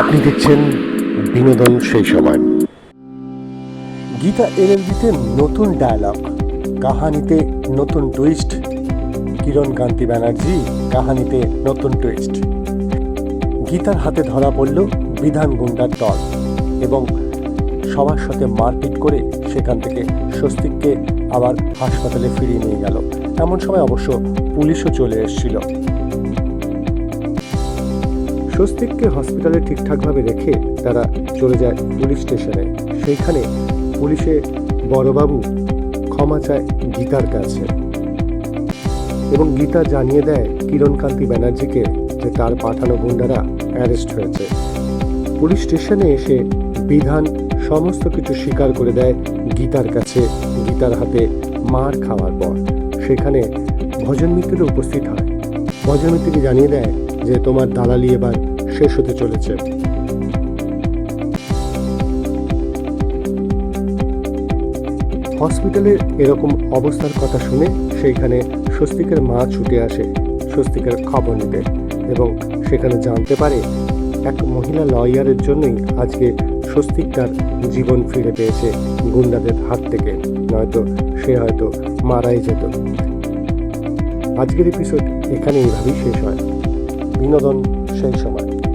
আপনি দেখছেন বিনোদন সেই সময়। গীতা এলএলবিতে নতুন ডায়ালগ কাহানিতে নতুন টুইস্ট কিরণ কান্তি ব্যানার্জি, কাহানিতে নতুন টুইস্ট গীতার হাতে ধরা পড়ল বিধান গুন্ডার দল এবং সবার সাথে মারপিট করে সেখান থেকে স্বস্তিককে আবার হাসপাতালে ফিরিয়ে নিয়ে গেল। এমন সময় অবশ্য পুলিশও চলে এসেছিল। স্বস্তিককে হসপিটালে ঠিকঠাকভাবে রেখে তারা চলে যায় পুলিশ স্টেশনে। সেইখানে পুলিশে বড়বাবু ক্ষমা চায় গীতার কাছে। এবং গীতা জানিয়ে দেয় কিরণকান্তি ব্যানার্জিকে যে তার পাঠানো গুন্ডারা অ্যারেস্ট হয়েছে। পুলিশ স্টেশনে এসে বিধান সমস্ত কিছু স্বীকার করে দেয় গীতার কাছে। গীতার হাতে মার খাওয়ার পর সেখানে ভজন মিত্র উপস্থিত হয়। ভজন মিত্রকে জানিয়ে দেয় যে তোমার দালালি এবার শেষ হতে চলেছে। হসপিটালে এরকম অবস্থার কথা শুনে সেইখানে স্বস্তিকের মা ছুটে আসে, স্বস্তিকের খবর নিতে এবং সেখানে জানতে পারে এক মহিলা লয়ারের জন্যই আজকে স্বস্তিক তার জীবন ফিরে পেয়েছে গুন্ডাদের হাত থেকে, নয়তো সে হয়তো মারাই যেত। আজকের এপিসোড এখানে এইভাবেই শেষ হয়। বিনোদন সেই সময়।